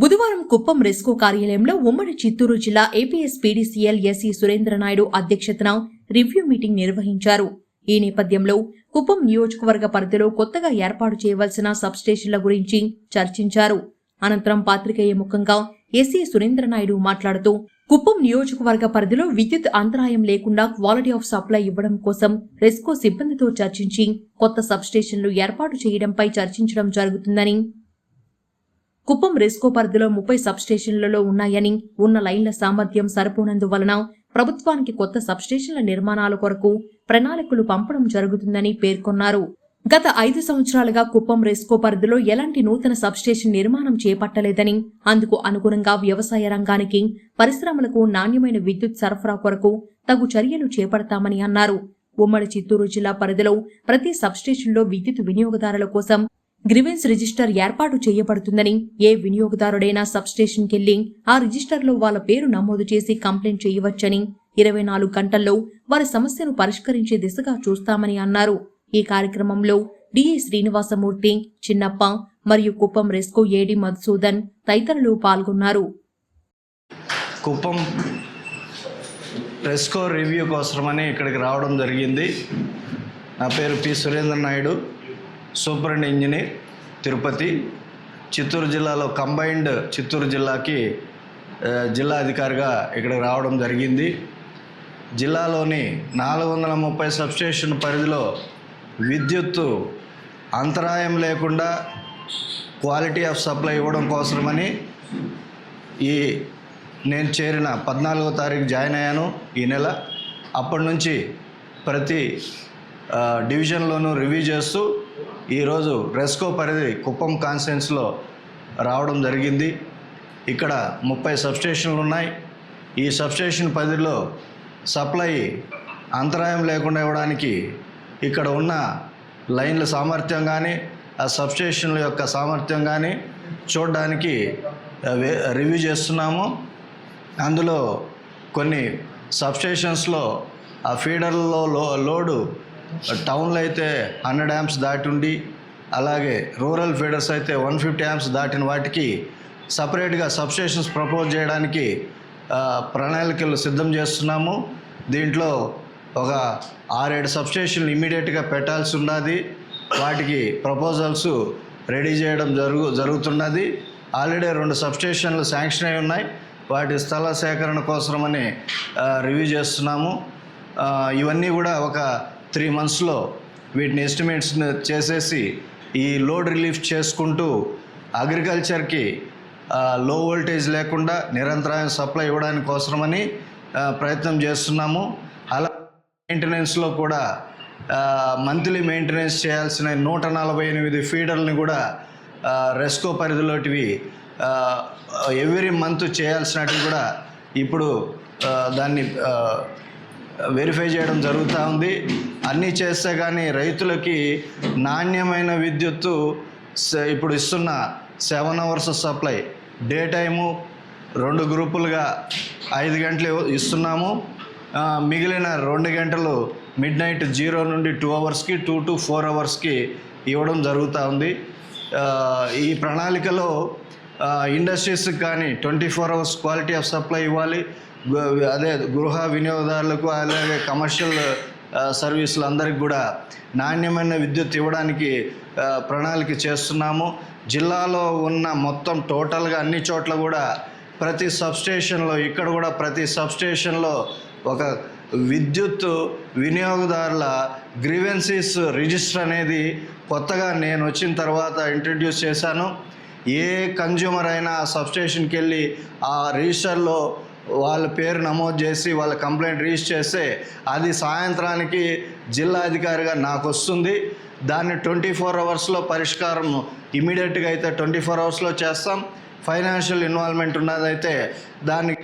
బుధవారం కుప్పం రెస్కో కార్యాలయంలో ఉమ్మడి చిత్తూరు జిల్లా ఏపీఎస్ పీడీసీఎల్ ఎస్ఈ సురేంద్రనాయుడు అధ్యక్షతన రివ్యూ మీటింగ్ నిర్వహించారు. ఈ నేపథ్యంలో కుప్పం నియోజకవర్గ పరిధిలో కొత్తగా ఏర్పాటు చేయవలసిన సబ్స్టేషన్ల గురించి చర్చించారు. అనంతరం పాత్రికేయ ముఖంగా ఎస్ఈ సురేంద్రనాయుడు మాట్లాడుతూ కుప్పం నియోజకవర్గ పరిధిలో విద్యుత్ అంతరాయం లేకుండా క్వాలిటీ ఆఫ్ సప్లై ఇవ్వడం కోసం రెస్కో సిబ్బందితో చర్చించి కొత్త సబ్స్టేషన్లు ఏర్పాటు చేయడంపై చర్చించడం జరుగుతుందని కుప్పం రెస్కో పరిధిలో ముప్పై సబ్స్టేషన్లలో ఉన్నాయని ఉన్న లైన్ల సామర్థ్యం సరిపోనందువలన ప్రభుత్వానికి కొత్త సబ్స్టేషన్ల నిర్మాణాల కొరకు ప్రణాళికలు పంపడం జరుగుతుందని పేర్కొన్నారు. గత ఐదు సంవత్సరాలుగా కుప్పం రెస్కో పరిధిలో ఎలాంటి నూతన సబ్స్టేషన్ నిర్మాణం చేపట్టలేదని అందుకు అనుగుణంగా వ్యవసాయ రంగానికి పరిశ్రమలకు నాణ్యమైన విద్యుత్ సరఫరా కొరకు తగు చర్యలు చేపడతామని అన్నారు. ఉమ్మడి చిత్తూరు జిల్లా పరిధిలో ప్రతి సబ్స్టేషన్లో విద్యుత్ వినియోగదారుల కోసం గ్రివెన్స్ రిజిస్టర్ ఏర్పాటు చేయబడుతుందని ఏ వినియోగదారుడైనా సబ్స్టేషన్కెళ్ళి ఆ రిజిస్టర్లో వాళ్ళ పేరు నమోదు చేసి కంప్లైంట్ చేయవచ్చని ఇరవై నాలుగు గంటల్లో వారి సమస్యను పరిష్కరించే దిశగా చూస్తామని అన్నారు. ఈ కార్యక్రమంలో డిఏ శ్రీనివాసమూర్తి చిన్నప్ప మరియు కుప్పం రెస్కో ఏడి మధుసూదన్ తదితరులు పాల్గొన్నారు. కుప్పం రెస్కో రివ్యూ కోసమని ఇక్కడికి రావడం జరిగింది. నా పేరు P. Surendra Naidu superintending engineer Tirupati Chittoor జిల్లాలో కంబైన్డ్ చిత్తూరు జిల్లాకి జిల్లా అధికారిగా ఇక్కడికి రావడం జరిగింది. జిల్లాలోని నాలుగు వందల ముప్పై సబ్స్టేషన్ పరిధిలో విద్యుత్తు అంతరాయం లేకుండా క్వాలిటీ ఆఫ్ సప్లై ఇవ్వడం కోసమని ఈ నేను చేరిన పద్నాలుగో తారీఖు జాయిన్ అయ్యాను ఈ నెల. అప్పటి నుంచి ప్రతి డివిజన్లోనూ రివ్యూ చేస్తూ ఈరోజు రెస్కో పరిధి కుప్పం కాన్స్టెన్స్లో రావడం జరిగింది. ఇక్కడ ముప్పై సబ్స్టేషన్లు ఉన్నాయి. ఈ సబ్స్టేషన్ పరిధిలో సప్లై అంతరాయం లేకుండా ఇవ్వడానికి ఇక్కడ ఉన్న లైన్ల సామర్థ్యం కానీ ఆ సబ్స్టేషన్ల యొక్క సామర్థ్యం కానీ చూడడానికి రివ్యూ చేస్తున్నాము. అందులో కొన్ని సబ్స్టేషన్స్లో ఆ ఫీడర్లలో లో లోడు టౌన్లో అయితే హండ్రెడ్ యాంప్స్ దాటి ఉండి అలాగే రూరల్ ఫీడర్స్ అయితే వన్ ఫిఫ్టీ యాంప్స్ దాటిన వాటికి సపరేట్గా సబ్స్టేషన్స్ ప్రపోజ్ చేయడానికి ప్రణాళికలు సిద్ధం చేస్తున్నాము. దీంట్లో ఒక ఆరేడు సబ్స్టేషన్లు ఇమీడియట్గా పెట్టాల్సి ఉన్నది. వాటికి ప్రపోజల్స్ రెడీ చేయడం జరుగు జరుగుతున్నది. ఆల్రెడీ రెండు సబ్స్టేషన్లు శాంక్షన్ అయి ఉన్నాయి. వాటి స్థల సేకరణ కోసమని రివ్యూ చేస్తున్నాము. ఇవన్నీ కూడా ఒక త్రీ మంత్స్లో వీటిని ఎస్టిమేట్స్ చేసేసి ఈ లోడ్ రిలీఫ్ చేసుకుంటూ అగ్రికల్చర్కి లో వోల్టేజ్ లేకుండా నిరంతరాయం సప్లై ఇవ్వడానికి కోసమని ప్రయత్నం చేస్తున్నాము. అలా మెయింటెనెన్స్లో కూడా మంత్లీ మెయింటెనెన్స్ చేయాల్సిన నూట నలభై ఎనిమిది ఫీడర్ని కూడా రెస్కో పరిధిలోటివి ఎవ్రీ మంత్ చేయాల్సినటివి కూడా ఇప్పుడు దాన్ని వెరిఫై చేయడం జరుగుతూ ఉంది. అన్నీ చేస్తే కానీ రైతులకి నాణ్యమైన విద్యుత్తు ఇప్పుడు ఇస్తున్న seven hours supply. Day time రెండు గ్రూపులుగా ఐదు గంటలు ఇస్తున్నాము. మిగిలిన రెండు గంటలు మిడ్ నైట్ జీరో నుండి టూ అవర్స్కి టూ టు ఫోర్ అవర్స్కి ఇవ్వడం జరుగుతూ ఉంది. ఈ ప్రణాళికలో ఇండస్ట్రీస్కి కానీ twenty four hours quality of supply ఇవ్వాలి. అదే గృహ వినియోగదారులకు అలాగే కమర్షియల్ సర్వీసులు అందరికి కూడా నాణ్యమైన విద్యుత్ ఇవ్వడానికి ప్రణాళిక చేస్తున్నాము. జిల్లాలో ఉన్న మొత్తం టోటల్గా అన్ని చోట్ల కూడా ప్రతి సబ్స్టేషన్లో ఇక్కడ కూడా ప్రతి సబ్స్టేషన్లో ఒక విద్యుత్ వినియోగదారుల గ్రీవెన్సీస్ రిజిస్టర్ అనేది కొత్తగా నేను వచ్చిన తర్వాత ఇంట్రడ్యూస్ చేశాను. ఏ కన్జ్యూమర్ అయినా ఆ సబ్స్టేషన్కి వెళ్ళి ఆ రిజిస్టర్లో వాళ్ళ పేరు నమోదు చేసి వాళ్ళ కంప్లైంట్ రిజిస్టర్ చేస్తే అది సాయంత్రానికి జిల్లా అధికారిగా నాకు వస్తుంది. దాన్ని ట్వంటీ ఫోర్ అవర్స్లో పరిష్కారం ఇమీడియట్గా అయితే ట్వంటీ ఫోర్ అవర్స్లో చేస్తాం. ఫైనాన్షియల్ ఇన్వాల్వ్మెంట్ ఉన్నదైతే దాన్ని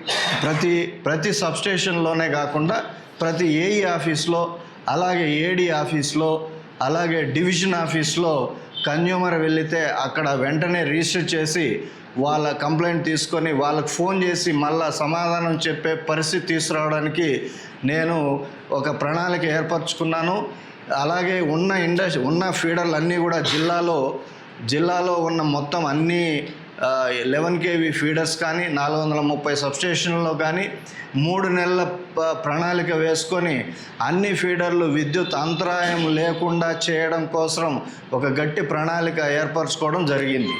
ప్రతి ప్రతి సబ్స్టేషన్లోనే కాకుండా ప్రతి ఏఈ ఆఫీస్లో అలాగే ఏడీ ఆఫీస్లో అలాగే డివిజన్ ఆఫీస్లో కన్జ్యూమర్ వెళితే అక్కడ వెంటనే రిజిస్టర్ చేసి వాళ్ళ కంప్లైంట్ తీసుకొని వాళ్ళకి ఫోన్ చేసి మళ్ళా సమాధానం చెప్పే పరిస్థితి తీసుకురావడానికి నేను ఒక ప్రణాళిక ఏర్పరచుకున్నాను. అలాగే ఉన్న ఇండస్ట్రీ ఉన్న ఫీడర్లు అన్నీ కూడా జిల్లాలో జిల్లాలో ఉన్న మొత్తం అన్ని లెవెన్ కేవీ ఫీడర్స్ కానీ నాలుగు వందల ముప్పై సబ్స్టేషన్లో కానీ మూడు నెలల ప్రణాళిక వేసుకొని అన్ని ఫీడర్లు విద్యుత్ అంతరాయం లేకుండా చేయడం కోసం ఒక గట్టి ప్రణాళిక ఏర్పరచుకోవడం జరిగింది.